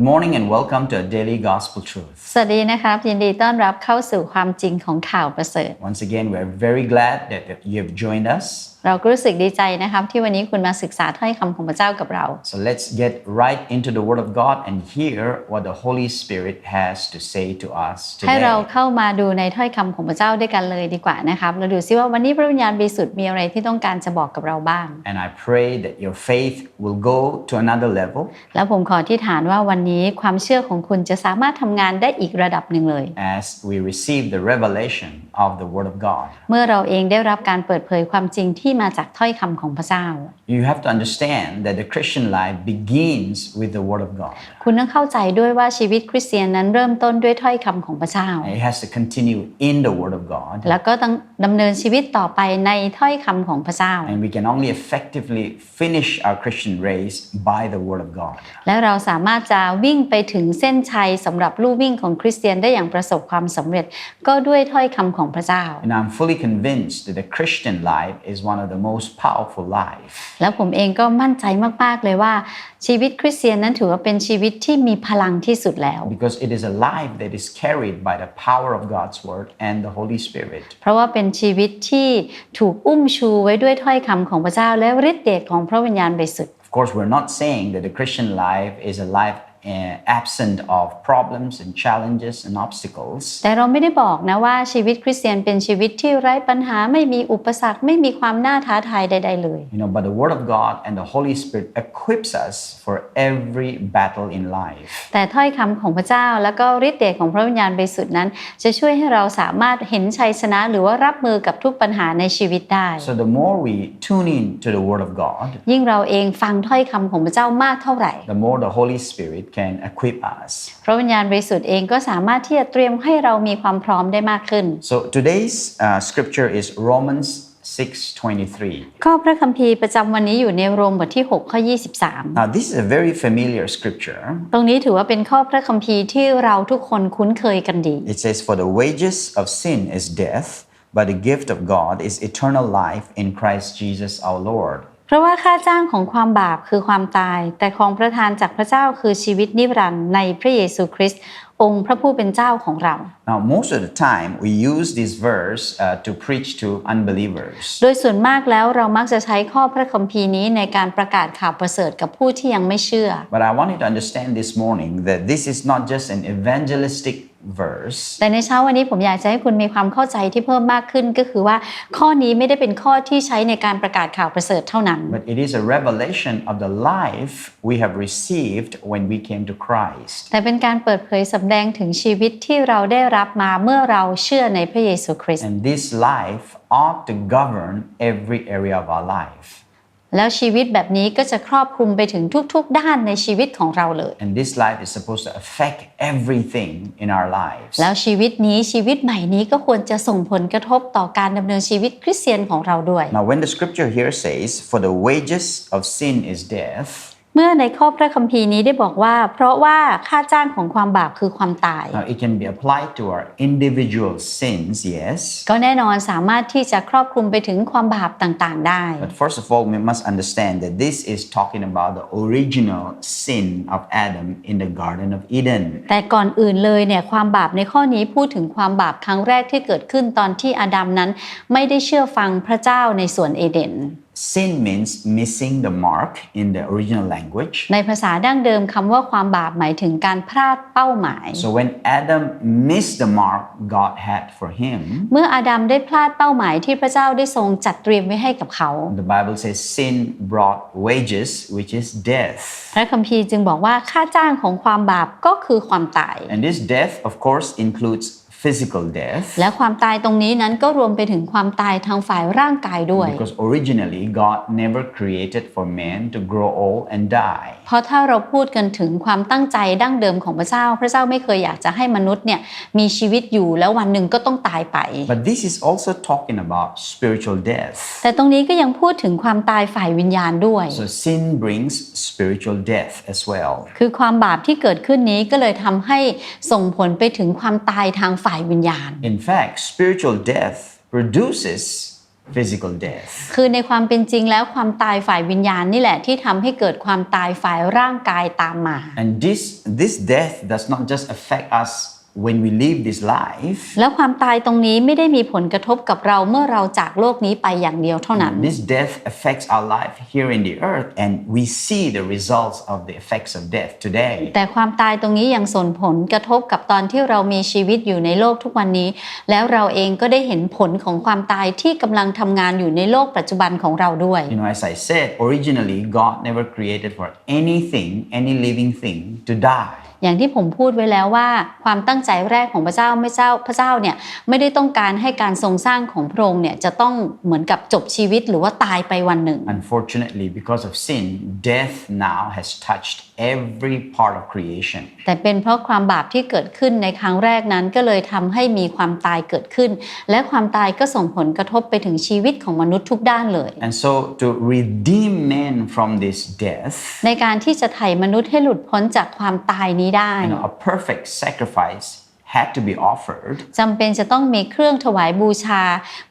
Good morning and welcome to a daily gospel truth. สวัสดีนะครับ ยินดีต้อนรับเข้าสู่ความจริงของข่าวประเสริฐ Once again, we're very glad that that you have joined us. เราก็รู้สึกดีใจนะครับที่วันนี้คุณมาศึกษาถ้อยคำของพระเจ้ากับเรา So let's get right into the Word of God and hear what the Holy Spirit has to say to us ให้เรา today. เข้ามาดูในถ้อยคำของพระเจ้าด้วยกันเลยดีกว่านะครับเราดูซิว่าวันนี้พระวิญญาณบริสุทธิ์มีอะไรที่ต้องการจะบอกกับเราบ้าง And I pray that your faith will go to another level แล้วผมขอที่ฐานว่าวันนี้ความเชื่อของคุณจะสามารถทำงานได้อีกระดับหนึ่งเลย as we receive the revelation of the Word of God. เมื่อเราเองได้รับการเปิดเผยความจริงที่ที่มาจากถ้อยคำของพระเจ้า You have to understand that the Christian life begins with the Word of God. คุณต้องเข้าใจด้วยว่าชีวิตคริสเตียนนั้นเริ่มต้นด้วยถ้อยคำของพระเจ้า And it has to continue in the Word of God. แล้วก็ต้องดำเนินชีวิตต่อไปในถ้อยคำของพระเจ้า And we can only effectively finish our Christian race by the Word of God. และเราสามารถจะวิ่งไปถึงเส้นชัยสำหรับลู่วิ่งของคริสเตียนได้อย่างประสบความสำเร็จ ก็ด้วยถ้อยคำของพระเจ้า And I'm fully convinced that the Christian life is one of the most powerful lives แล้วผมเองก็มั่นใจมาก ๆ เลยว่าชีวิตคริสเตียนนั้นถือว่าเป็นชีวิตที่มีพลังที่สุดแล้ว because it is a life that is carried by the power of God's Word and the Holy Spirit. เพราะว่าเป็นชีวิตที่ถูกอุ้มชูไว้ด้วยถ้อยคำของพระเจ้าและฤทธิเดชของพระวิญญาณบริสุทธิ์ Of course, we're not saying that the Christian life is a life uh, absent of problems and challenges and obstacles. แต่เราไม่ได้บอกนะว่าชีวิตคริสเตียนเป็นชีวิตที่ไร้ปัญหาไม่มีอุปสรรคไม่มีความน่าท้าทายใดๆเลย You know, but the Word of God and the Holy Spirit equips us for every battle in life. แต่ถ้อยคำของพระเจ้าแล้วก็ฤทธิ์เดชของพระวิญญาณบริสุทธิ์นั้น จะช่วยให้เราสามารถเห็นชัยชนะหรือว่ารับมือกับทุกปัญหาในชีวิตได้ So the more we tune in to the Word of God, ยิ่งเราเองฟังถ้อยคำของพระเจ้ามากเท่าไหร่ the more the Holy Spirit can equip us. พระวิญญาณบริสุทธิ์เองก็สามารถที่จะเตรียมให้เรามีความพร้อมได้มากขึ้น So today's uh, scripture is Romans 6:23. ข้อพระคัมภีร์ประจำวันนี้อยู่ในโรมบทที่ 6 ข้อ 23 Now this is a very familiar scripture. ตรงนี้ถือว่าเป็นข้อพระคัมภีร์ที่เราทุกคนคุ้นเคยกันดี It says for the wages of sin is death, but the gift of God is eternal life in Christ Jesus our Lord. เพราะว่าค่าจ้างของความบาปคือความตาย แต่ของประทานจากพระเจ้าคือชีวิตนิรันดร์ในพระเยซูคริสต์องค์พระผู้เป็นเจ้าของเรา Now most of the time we use this verse uh, to preach to unbelievers. โดยส่วนมากแล้วเรามักจะใช้ข้อพระคัมภีร์นี้ในการประกาศข่าวประเสริฐกับผู้ที่ยังไม่เชื่อ But I want you to understand this morning that this is not just an evangelistic verse. แต่ในเช้าวันนี้ผมอยากจะให้คุณมีความเข้าใจที่เพิ่มมากขึ้นก็คือว่าข้อนี้ไม่ได้เป็นข้อที่ใช้ในการประกาศข่าวประเสริฐเท่านั้น But it is a revelation of the life we have received when we came to Christ. แต่เป็นการเปิดเผยสำแดงถึงชีวิตที่เราได้รับมาเมื่อเราเชื่อในพระเยซูคริสต์ And this life ought to govern every area of our life. แล้วชีวิตแบบนี้ก็จะครอบคลุมไปถึงทุกๆ ด้านในชีวิตของเราเลย And this life is supposed to affect everything in our lives. แล้วชีวิตนี้ชีวิตใหม่นี้ก็ควรจะส่งผลกระทบต่อการดำเนินชีวิตคริสเตียนของเราด้วย Now, when the scripture here says, For the wages of sin is death, เมื่อในข้อพระคัมภีร์นี้ได้บอกว่า เพราะว่าค่าจ้างของความบาปคือความตาย now it can be applied to our individual sins, yes. ก็แน่นอนสามารถที่จะครอบคลุมไปถึงความบาปต่างๆ ได้ But first of all, we must understand that this is talking about the original sin of Adam in the Garden of Eden. แต่ก่อนอื่นเลยเนี่ยความบาปในข้อนี้พูดถึงความบาปครั้งแรกที่เกิดขึ้นตอนที่อาดัมนั้น ไม่ได้เชื่อฟังพระเจ้าในสวนเอเดน Sin means missing the mark in the original language. ในภาษาดั้งเดิมคำว่าความบาปหมายถึงการพลาดเป้าหมาย So when Adam missed the mark God had for him, เมื่ออาดัมได้พลาดเป้าหมายที่พระเจ้าได้ทรงจัดเตรียมไว้ให้กับเขา the Bible says sin brought wages, which is death. พระคัมภีร์จึงบอกว่าค่าจ้างของความบาปก็คือความตาย And this death, of course, includes physical death. และความตายตรงนี้นั้นก็รวมไปถึงความตายทางฝ่ายร่างกายด้วย Because originally, God never created for man to grow old and die. เพราะถ้าเราพูดกันถึงความตั้งใจดั้งเดิมของพระเจ้า พระเจ้าไม่เคยอยากจะให้มนุษย์เนี่ยมีชีวิตอยู่แล้ววันหนึ่งก็ต้องตายไป But this is also talking about spiritual death. แต่ตรงนี้ก็ยังพูดถึงความตายฝ่ายวิญญาณด้วย So sin brings spiritual death as well. คือความบาปที่เกิดขึ้นนี้ก็เลยทำให้ส่งผลไปถึงความตายทางฝ่ายวิญญาณ In fact, spiritual death produces physical death. คือในความเป็นจริงแล้วความตายฝ่ายวิญญาณนี่แหละที่ทำให้เกิดความตายฝ่ายร่างกายตามมา And this, this death does not just affect us when we live this life. แล้วความตายตรงนี้ไม่ได้มีผลกระทบกับเราเมื่อเราจากโลกนี้ไปอย่างเดียวเท่านั้น This death affects our life here in the earth, and we see the results of the effects of death today. แต่ความตายตรงนี้ยังส่งผลกระทบกับตอนที่เรามีชีวิตอยู่ในโลกทุกวันนี้ แล้วเราเองก็ได้เห็นผลของความตายที่กำลังทำงานอยู่ในโลกปัจจุบันของเราด้วย You know, as I said, originally, God never created for anything, any living thing to die. อย่างที่ผมพูดไว้แล้วว่า ความตั้งใจแรกของพระเจ้าไม่เจ้าพระเจ้าเนี่ยไม่ได้ต้องการให้การทรงสร้างของพระองค์เนี่ยจะต้องเหมือนกับจบชีวิตหรือว่าตายไปวันหนึ่ง Unfortunately, because of sin, death now has touched every part of creation. แต่เป็นเพราะความบาปที่เกิดขึ้นในครั้งแรกนั้นก็เลยทำให้มีความตายเกิดขึ้น และความตายก็ส่งผลกระทบไปถึงชีวิตของมนุษย์ทุกด้านเลย And so, to redeem men from this death, ในการที่จะไถ่มนุษย์ให้หลุดพ้นจากความตายนี้ได้ you know, a perfect sacrifice had to be offered จำเป็นจะต้องมีเครื่องถวายบูชา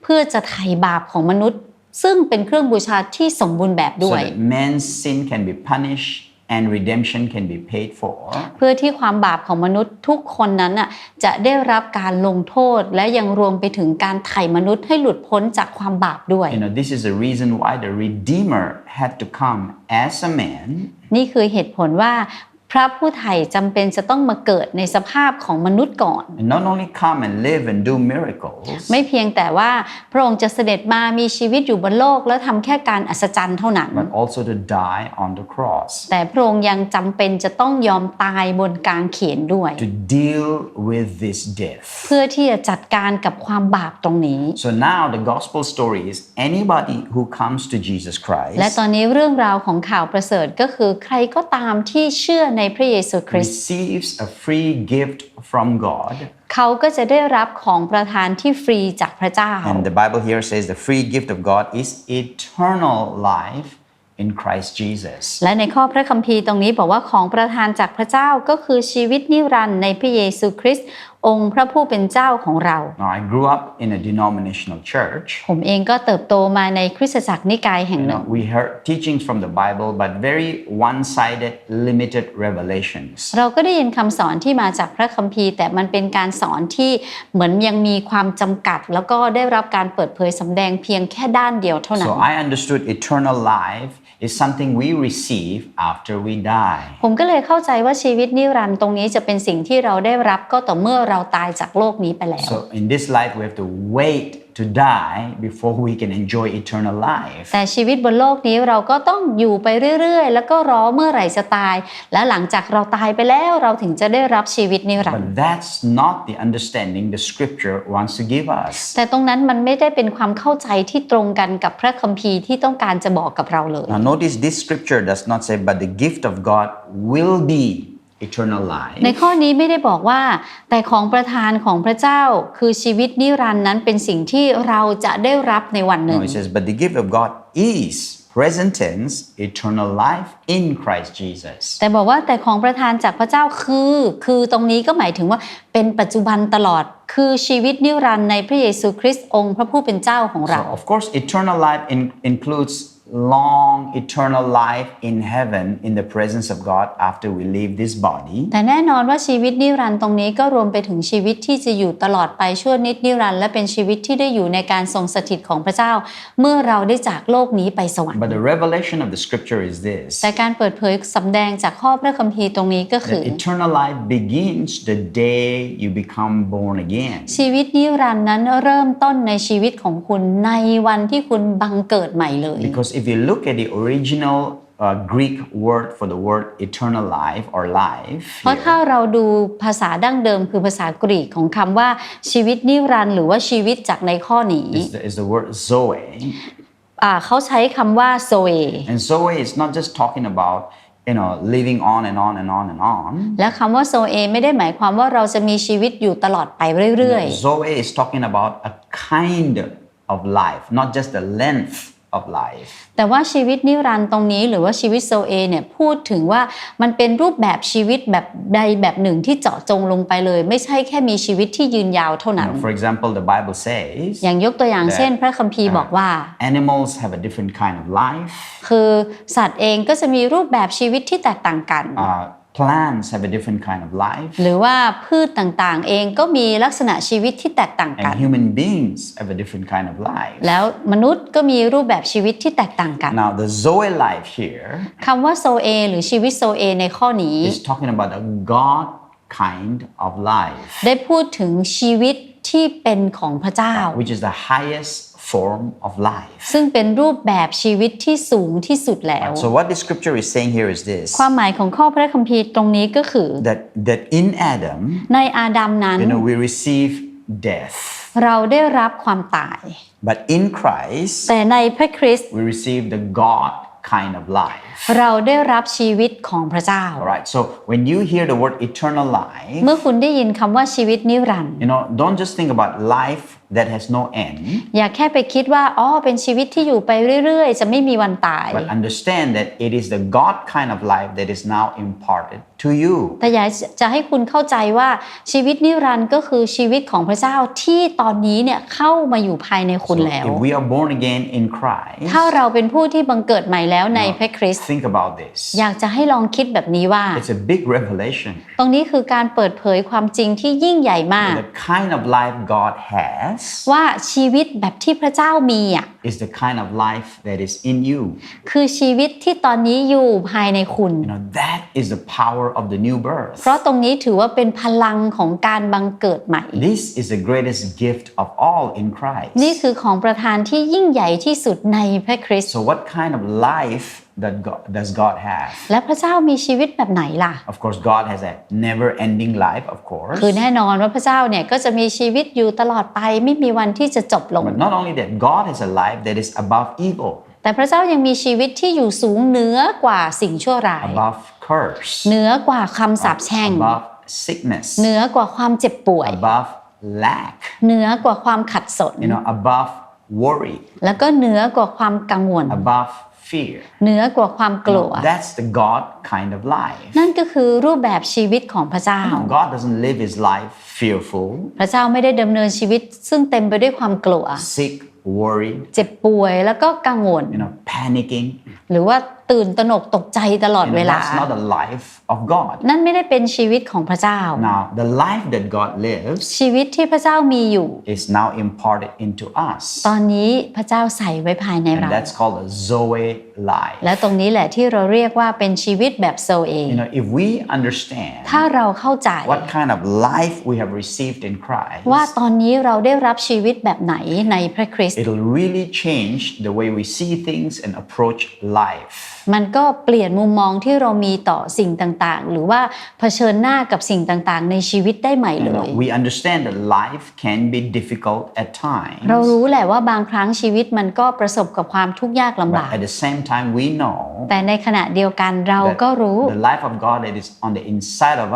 เพื่อจะไถ่บาปของมนุษย์ ซึ่งเป็นเครื่องบูชาที่สมบูรณ์แบบด้ so วย that man's sin can be punished and redemption can be paid for. เพื่อที่ความบาปของมนุษย์ทุกคนนั้นน่ะจะได้รับการลงโทษและยังรวมไปถึงการไถ่มนุษย์ให้หลุดพ้นจากความบาปด้วย You know, this is the reason why the Redeemer had to come as a man นี่คือเหตุผลว่า พระผู้ไถ่จำเป็นจะต้องมาเกิดในสภาพของมนุษย์ก่อน and not only come and live and do miracles, ไม่เพียงแต่ว่าพระองค์จะเสด็จมามีชีวิตอยู่บนโลกแล้วทำแค่การอัศจรรย์เท่านั้น but also to die on the cross แต่พระองค์ยังจำเป็นจะต้องยอมตายบนกางเขนด้วย to deal with this death. เพื่อที่จะจัดการกับความบาปตรงนี้ So now the gospel story is anybody who comes to Jesus และ Christ ตอนนี้เรื่องราวของข่าวประเสริฐก็คือใครก็ตามที่เชื่อในพระเยซูคริสต์ receives a free gift from God. เขาก็จะได้รับของประทานที่ฟรีจากพระเจ้า And the Bible here says the free gift of God is eternal life in Christ Jesus. และในข้อพระคัมภีร์ตรงนี้บอกว่าของประทานจากพระเจ้าก็คือชีวิตนิรันดร์ในพระเยซูคริสต์ องค์พระผู้เป็นเจ้าของเรา Now, I grew up in a denominational church. ผมเองก็เติบโตมาในคริสตจักรนิกายแห่ง You หนึ่ know, ง we heard teachings from the Bible, but very one-sided, limited revelations. เราก็ได้ยินคำสอนที่มาจากพระคัมภีร์ แต่มันเป็นการสอนที่เหมือนยังมีความจำกัด แล้วก็ได้รับการเปิดเผยสำแดงเพียงแค่ด้านเดียวเท่านั้น So I understood eternal life is something we receive after we die. ผมก็เลยเข้าใจว่าชีวิตนิรันดร์ตรงนี้จะเป็นสิ่งที่เราได้รับก็ต่อเมื่อเราตายจากโลกนี้ไปแล้ว So in this life, we have to wait to die before we can enjoy eternal life. แต่ชีวิตบนโลกนี้เราก็ต้องอยู่ไปเรื่อยๆ แล้วก็รอเมื่อไหร่จะตาย และหลังจากเราตายไปแล้วเราถึงจะได้รับชีวิตนิรันด But ร์ that's not the understanding the scripture wants to give us. แต่ตรงนั้นมันไม่ได้เป็นความเข้าใจที่ตรงกันกับพระคัมภีร์ที่ต้องการจะบอกกับเราเลย Now, notice this scripture does not say, but the gift of God will be eternal ใน life. ข้อนี้ไม่ได้บอกว่า แต่ของประทานของพระเจ้าคือชีวิตนิรันดร์นั้นเป็นสิ่งที่เราจะได้รับในวันหนึ่ No, ง it says, but the gift of God is present tense eternal life in Christ Jesus. แต่บอกว่าแต่ของประทานจากพระเจ้าคือ คือตรงนี้ก็หมายถึงว่าเป็นปัจจุบันตลอดคือชีวิตนิรันดร์ในพระเยซูคริสต์องค์พระผู้เป็นเจ้าของเรา So, of course, eternal life in- includes long eternal life in heaven in the presence of God after we leave this body. แต่แน่นอนว่าชีวิตนิรันดร์ตรงนี้ก็รวมไปถึงชีวิตที่จะอยู่ตลอดไปชั่วนิดนิรันดร์และเป็นชีวิตที่ได้อยู่ในการทรงสถิตของพระเจ้า เมื่อเราได้จากโลกนี้ไปสวรรค์ But the revelation of the scripture is this แต่การเปิดเผยสำแดงจากข้อพระคัมภีร์ตรงนี้ก็คือ that eternal life begins the day you become born again. ชีวิตนิรันดร์นั้นเริ่มต้นในชีวิตของคุณในวันที่คุณบังเกิดใหม่เลย Because if you look at the original uh, Greek word for the word eternal life or life, เพราะ here, ถ้าเราดูภาษาดั้งเดิมคือภาษากรีกของคำว่าชีวิตนิรันดร์หรือว่าชีวิตจากในข้อนี้ is, the, is the word zoe. อ่าเขาใช้คำว่าโซเอ And zoe is not just talking about you know living on and on and on and on. และคำว่าโซเอไม่ได้หมายความว่าเราจะมีชีวิตอยู่ตลอดไปเรื่อย Zoe is talking about a kind of life, not just the length of life. แต่ว่าชีวิตนิรันดร์ตรงนี้หรือว่าชีวิตโซเอเนี่ยพูดถึงว่ามันเป็นรูปแบบชีวิตแบบใดแบบหนึ่งที่เจาะจงลงไปเลย ไม่ใช่แค่มีชีวิตที่ยืนยาวเท่า You นั้น know, for example, the Bible says อย่างยกตัวอย่างเช่นพระคัมภีร์บอกว่า animals have a different kind of life. คือสัตว์เองก็จะมีรูปแบบชีวิตที่แตกต่างกัน Uh, plants have a different kind of life. หรือว่าพืชต่างๆ เองก็มีลักษณะชีวิตที่แตกต่างกัน And human beings have a different kind of life. แล้วมนุษย์ก็มีรูปแบบชีวิตที่แตกต่างกัน Now, the Zoe life here คำว่าโซเอหรือชีวิตโซเอในข้อนี้ is talking about a God kind of life, ได้พูดถึงชีวิต ที่เป็นของพระเจ้า which is the highest form of life. ซึ่งเป็นรูปแบบชีวิตที่สูงที่สุดแล้ว So, what the scripture is saying here is this ความหมายของข้อพระคัมภีร์ตรงนี้ก็คือ that, that in Adam, ในอาดัมนั้น you know, we receive death, เราได้รับความตาย but in Christ, แต่ในพระคริสต์ we receive the God kind of life. เราได้รับชีวิตของพระเจ้า All right, so when you hear the word eternal life, เมื่อคุณได้ยินคำว่าชีวิตนิรันดร์ you know, don't just think about life that has no end, อย่าแค่ไปคิดว่าอ๋อเป็นชีวิตที่อยู่ไปเรื่อยๆ จะไม่มีวันตาย but understand that it is the God kind of life that is now imparted to you. แต่อยากจะให้คุณเข้าใจว่าชีวิตนิรันดร์ก็คือชีวิตของพระเจ้าที่ตอนนี้เนี่ยเข้ามาอยู่ภายในคุณ So แล้ว if we are born again in Christ, ถ้าเราเป็นผู้ที่บังเกิดใหม่แล้วในพระคริสต์ think about this. อยากจะให้ลองคิดแบบนี้ว่า It's a big revelation. ตรงนี้คือการเปิดเผยความจริงที่ยิ่งใหญ่มาก The kind of life God has ว่าชีวิตแบบที่พระเจ้ามีอะ is the kind of life that is in you. คือชีวิตที่ตอนนี้อยู่ภายในคุณ You know, that is the power of the new birth. เพราะตรงนี้ถือว่าเป็นพลังของการบังเกิดใหม่ This is the greatest gift of all in Christ. นี่คือของประทานที่ยิ่งใหญ่ที่สุดในพระคริสต์ So, what kind of life that God, does God have? และพระเจ้ามีชีวิตแบบไหนล่ะ Of course, God has a never-ending life. Of course, คือแน่นอนว่าพระเจ้าเนี่ยก็จะมีชีวิตอยู่ตลอดไปไม่มีวันที่จะจบลง but not only that, God has a life that is above evil, แต่พระเจ้ายังมีชีวิตที่อยู่สูงเหนือกว่าสิ่งชั่วร้าย above curse, เหนือกว่าคำสาปแช่ง above sickness, เหนือกว่าความเจ็บป่วย above lack, เหนือกว่าความขัดสน you know, above worry, แล้วก็เหนือกว่าความกังวล above fear. เหนือกว่าความก You ลัว know, that's the God kind of life. นั่นก็คือรูปแบบชีวิตของพระเจ้า God doesn't live his life fearful, พระเจ้าไม่ได้ดำเนินชีวิตซึ่งเต็มไปด้วยความกลัว sick, worried, เจ็บป่วยแล้วก็กังวล you know, panicking. หรือว่า ตื่นตระหนกตกใจตลอด You เว know, ลา that's not the life of God. นั่นไม่ได้เป็นชีวิตของพระเจ้า Now, the life that God lives ชีวิตที่พระเจ้ามีอยู่ is now imparted into us. ตอนนี้พระเจ้าใส่ไว้ภายใน And เรา that's called a Zoe life. และตรงนี้แหละที่เราเรียกว่าเป็นชีวิตแบบโซเอ You know, if we understand ถ้าเราเข้าใจ what kind of life we have received in Christ, ว่าตอนนี้เราได้รับชีวิตแบบไหนในพระคริสต์ it'll really change the way we see things and approach life. มันก็เปลี่ยนมุมมองที่เรามีต่อสิ่งต่างๆ หรือว่าเผชิญหน้ากับสิ่งต่างๆ ในชีวิตได้ใหม่ You เล know, ย we understand that life can be difficult at times. เรารู้แหละว่าบางครั้งชีวิตมันก็ประสบกับความทุกข์ยากลำบาก But at the same time, we know แต่ในขณะเดียวกันเรา that ก็รู้ the life of God that is on the inside of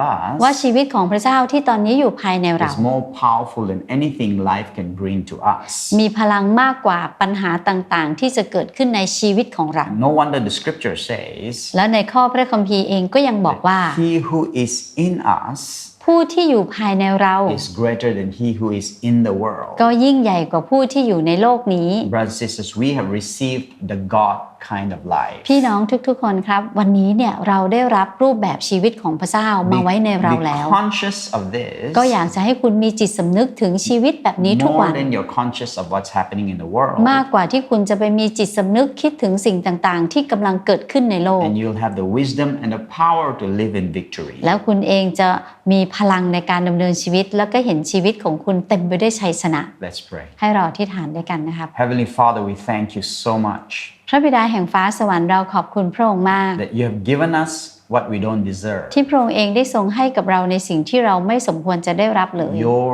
ว่า us ชีวิตของพระเจ้าที่ตอนนี้อยู่ภายในเรา is more powerful than anything life can bring to us. มีพลังมากกว่าปัญหาต่างๆ ที่จะเกิดขึ้นในชีวิตของเรา No wonder the scripture says, แล้วในข้อพระคัมภีร์เองก็ยังบอกว่า He who is in us ผู้ที่อยู่ภายในเรา is greater than he who is in the world. ก็ยิ่งใหญ่กว่าผู้ที่อยู่ในโลกนี้ Brothers and sisters, we have received the God kind of life. พี่น้องทุกๆคนครับ วันนี้เนี่ยเราได้รับรูปแบบชีวิตของพระเจ้ามาไว้ในเรา Be แล้ว conscious of this ก็อยากจะให้คุณมีจิตสำนึกถึงชีวิตแบบนี้ทุกวั more น than you're conscious of what's happening in the world. มากกว่าที่คุณจะไปมีจิตสำนึกคิดถึงสิ่งต่างๆ ที่กำลังเกิดขึ้นในโลก And you'll have the wisdom and the power to live in victory. แล้วคุณเองจะมีพลังในการดำเนินชีวิต แล้วก็เห็นชีวิตของคุณเต็มไปด้วยชัยชนะ Let's pray. ให้เราที่ฐานด้วยกันนะครับ Heavenly Father, we thank you so much พระบิดาแห่งฟ้าสวรรค์เราขอบคุณพระองค์มาก that you have given us what we don't deserve. ที่พระองค์เองได้ทรงให้กับเราในสิ่งที่เราไม่สมควรจะได้รับเลย Your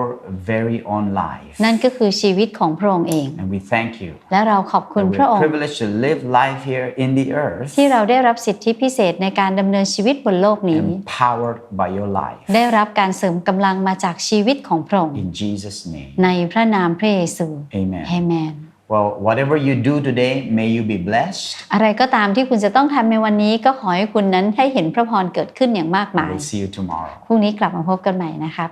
very own life. นั่นก็คือชีวิตของพระองค์เอง And we thank you และเราขอบคุณ that พระอง we're ค์ privileged to live life here in the earth ที่เราได้รับสิทธิพิเศษในการดำเนินชีวิตบนโลกนี้ empowered by your life. ได้รับการเสริมกำลังมาจากชีวิตของพระองค์ In Jesus' name. ในพระนามพระเยซู Amen. เอเมน Well, whatever you do today, may you be blessed. อะไรก็ตามที่คุณจะต้องทำในวันนี้ก็ขอให้คุณนั้นให้เห็นพระพรเกิดขึ้นอย่างมากมาย We'll see you tomorrow. พรุ่งนี้กลับมาพบกันใหม่นะครับ